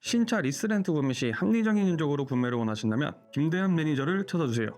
신차 리스렌트 구매 시 합리적인 견적으로 구매를 원하신다면 김대한 매니저를 찾아주세요.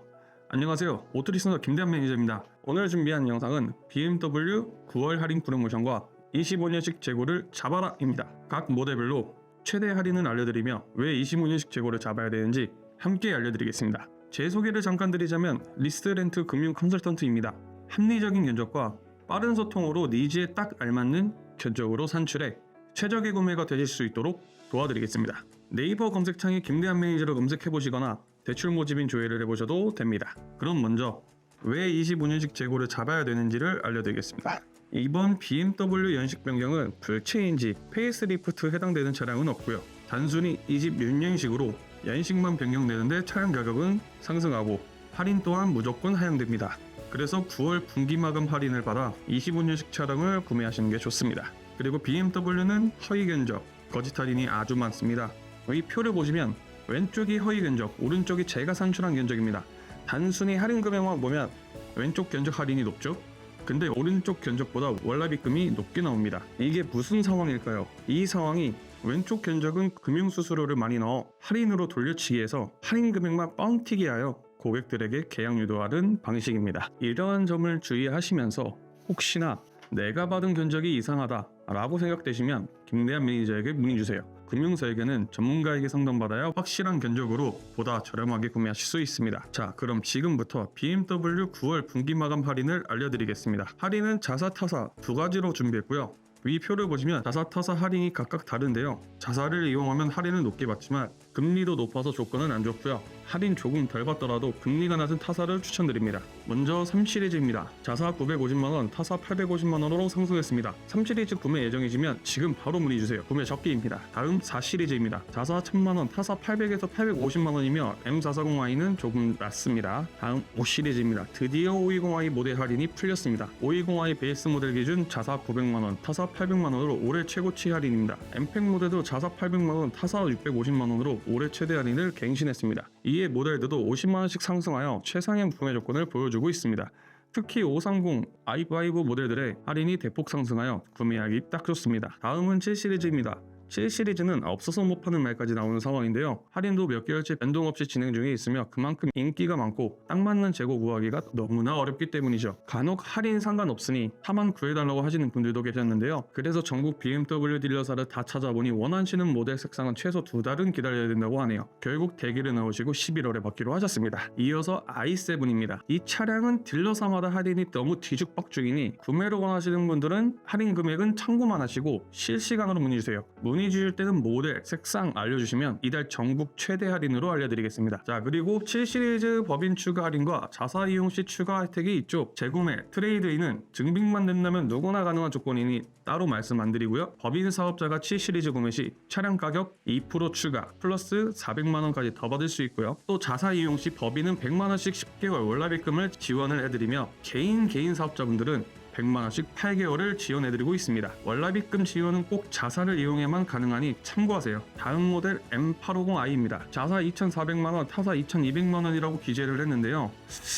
안녕하세요. 오토리스너 김대한 매니저입니다. 오늘 준비한 영상은 BMW 9월 할인 프로모션과 25년식 재고를 잡아라입니다. 각 모델별로 최대 할인을 알려드리며 왜 25년식 재고를 잡아야 되는지 함께 알려드리겠습니다. 제 소개를 잠깐 드리자면 리스렌트 금융 컨설턴트입니다. 합리적인 견적과 빠른 소통으로 니즈에 딱 알맞는 견적으로 산출해 최적의 구매가 되실 수 있도록 도와드리겠습니다. 네이버 검색창에 김대한 매니저로 검색해보시거나 대출 모집인 조회를 해보셔도 됩니다. 그럼 먼저 왜 25년식 재고를 잡아야 되는지를 알려드리겠습니다. 이번 BMW 연식 변경은 풀체인지, 페이스리프트 해당되는 차량은 없고요. 단순히 26년식으로 연식만 변경되는데 차량 가격은 상승하고 할인 또한 무조건 하향됩니다. 그래서 9월 분기 마감 할인을 받아 25년식 차량을 구매하시는 게 좋습니다. 그리고 BMW는 허위 견적, 거짓 할인이 아주 많습니다. 이 표를 보시면 왼쪽이 허위 견적, 오른쪽이 제가 산출한 견적입니다. 단순히 할인 금액만 보면 왼쪽 견적 할인이 높죠? 근데 오른쪽 견적보다 월납입금이 높게 나옵니다. 이게 무슨 상황일까요? 이 상황이 왼쪽 견적은 금융수수료를 많이 넣어 할인으로 돌려치기해서 할인 금액만 뻥튀기 하여 고객들에게 계약 유도하는 방식입니다. 이러한 점을 주의하시면서 혹시나 내가 받은 견적이 이상하다 라고 생각되시면 김대한 매니저에게 문의 주세요. 금융사에게는 전문가에게 상담받아야 확실한 견적으로 보다 저렴하게 구매하실 수 있습니다. 자 그럼 지금부터 BMW 9월 분기 마감 할인을 알려드리겠습니다. 할인은 자사 타사 두 가지로 준비했고요. 위 표를 보시면 자사 타사 할인이 각각 다른데요. 자사를 이용하면 할인을 높게 받지만 금리도 높아서 조건은 안 좋고요. 할인 조금 덜 받더라도 금리가 낮은 타사를 추천드립니다. 먼저 3시리즈입니다. 자사 950만원, 타사 850만원으로 상승했습니다. 3시리즈 구매 예정이시면 지금 바로 문의주세요. 구매 적기입니다. 다음 4시리즈입니다. 자사 1000만원, 타사 800에서 850만원이며 M440i는 조금 낮습니다. 다음 5시리즈입니다. 드디어 520i 모델 할인이 풀렸습니다. 520i 베이스 모델 기준 자사 900만원, 타사 800만원으로 올해 최고치 할인입니다. 엠팩 모델도 자사 800만원, 타사 650만원으로 올해 최대 할인을 갱신했습니다. 이에 모델들도 50만원씩 상승하여 최상의 구매 조건을 보여주고 있습니다. 특히 530, i5 모델들의 할인이 대폭 상승하여 구매하기 딱 좋습니다. 다음은 7시리즈입니다. 7시리즈는 없어서 못 파는 말까지 나오는 상황인데요. 할인도 몇 개월째 변동 없이 진행 중에 있으며 그만큼 인기가 많고 딱 맞는 재고 구하기가 너무나 어렵기 때문이죠. 간혹 할인 상관없으니 타만 구해달라고 하시는 분들도 계셨는데요. 그래서 전국 BMW 딜러사를 다 찾아보니 원하시는 모델 색상은 최소 두 달은 기다려야 된다고 하네요. 결국 대기를 넣으시고 11월에 받기로 하셨습니다. 이어서 i7입니다. 이 차량은 딜러사마다 할인이 너무 뒤죽박죽이니 구매를 원하시는 분들은 할인 금액은 참고만 하시고 실시간으로 문의 주세요. 문의 주실 때는 모델, 색상 알려주시면 이달 전국 최대 할인으로 알려드리겠습니다. 자 그리고 7시리즈 법인 추가 할인과 자사 이용 시 추가 혜택이 있죠. 재구매, 트레이드인은 증빙만 된다면 누구나 가능한 조건이니 따로 말씀 안 드리고요. 법인 사업자가 7시리즈 구매 시 차량 가격 2% 추가 플러스 400만 원까지 더 받을 수 있고요. 또 자사 이용 시 법인은 100만 원씩 10개월 월납입금을 지원을 해드리며 개인 개인 사업자분들은 100만 원씩 8개월을 지원해드리고 있습니다. 월납입금 지원은 꼭 자사를 이용해만 가능하니 참고하세요. 다음 모델 M850i입니다. 자사 2,400만 원, 타사 2,200만 원이라고 기재를 했는데요.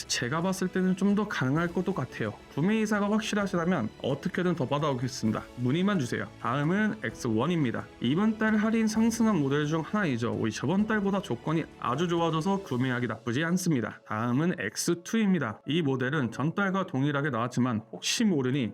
제가 봤을 때는 좀 더 가능할 것도 같아요. 구매 이사가 확실하시다면 어떻게든 더 받아오겠습니다. 문의만 주세요. 다음은 X1입니다. 이번 달 할인 상승한 모델 중 하나이죠. 우리 저번 달보다 조건이 아주 좋아져서 구매하기 나쁘지 않습니다. 다음은 X2입니다. 이 모델은 전달과 동일하게 나왔지만 혹시 모르니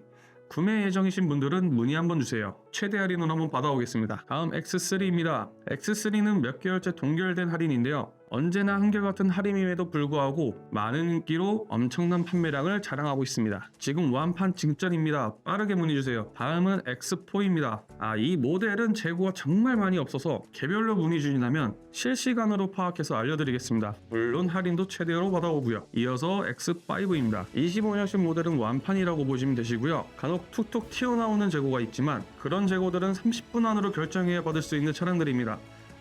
구매 예정이신 분들은 문의 한번 주세요. 최대 할인은 한번 받아오겠습니다. 다음 X3입니다. X3는 몇 개월째 동결된 할인인데요. 언제나 한결같은 할인임에도 불구하고 많은 인기로 엄청난 판매량을 자랑하고 있습니다. 지금 완판 직전입니다. 빠르게 문의주세요. 다음은 X4입니다. 아, 이 모델은 재고가 정말 많이 없어서 개별로 문의 주신다면 실시간으로 파악해서 알려드리겠습니다. 물론 할인도 최대로 받아오고요. 이어서 X5입니다. 25년식 모델은 완판이라고 보시면 되시고요. 간혹 툭툭 튀어나오는 재고가 있지만 그런 재고들은 30분 안으로 결정해야 받을 수 있는 차량들입니다.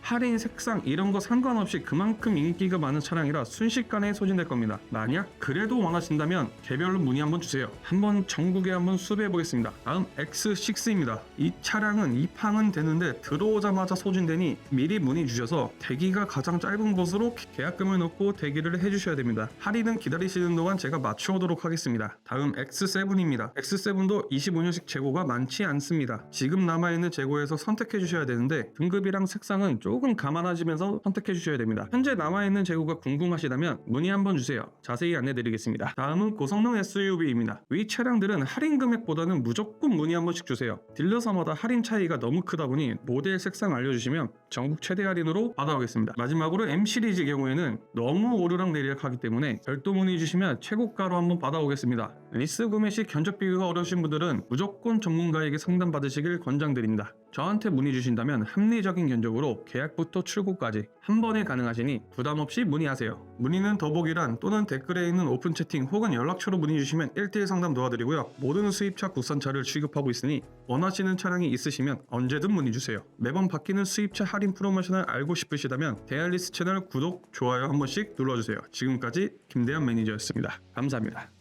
할인 색상 이런 거 상관없이 그만큼 인기가 많은 차량이라 순식간에 소진될 겁니다. 만약 그래도 원하신다면 개별로 문의 한번 주세요. 한번 전국에 한번 수배해 보겠습니다. 다음 X6입니다. 이 차량은 입항은 되는데 들어오자마자 소진되니 미리 문의 주셔서 대기가 가장 짧은 곳으로 계약금을 넣고 대기를 해주셔야 됩니다. 할인은 기다리시는 동안 제가 맞춰오도록 하겠습니다. 다음 X7입니다. X7도 25년식 재고가 많지 않습니다. 지금 남아있는 재고에서 선택해 주셔야 되는데 등급이랑 색상은 조금 감안하시면서 선택해 주셔야 됩니다. 현재 남아있는 재고가 궁금하시다면 문의 한번 주세요. 자세히 안내 드리겠습니다. 다음은 고성능 SUV입니다. 위 차량들은 할인 금액보다는 무조건 문의 한 번씩 주세요. 딜러사마다 할인 차이가 너무 크다 보니 모델 색상 알려주시면 전국 최대 할인으로 받아오겠습니다. 마지막으로 M 시리즈 경우에는 너무 오르락 내리락 하기 때문에 별도 문의 주시면 최고가로 한번 받아오겠습니다. 리스 구매 시 견적 비교가 어려우신 분들은 무조건 전문가에게 상담 받으시길 권장드립니다. 저한테 문의 주신다면 합리적인 견적으로 계약부터 출고까지 한 번에 가능하시니 부담 없이 문의하세요. 문의는 더보기란 또는 댓글에 있는 오픈 채팅 혹은 연락처로 문의 주시면 1대1 상담 도와드리고요. 모든 수입차 국산차를 취급하고 있으니 원하시는 차량이 있으시면 언제든 문의 주세요. 매번 바뀌는 수입차 할인 프로모션을 알고 싶으시다면 데알리스 채널 구독, 좋아요 한 번씩 눌러주세요. 지금까지 김대한 매니저였습니다. 감사합니다.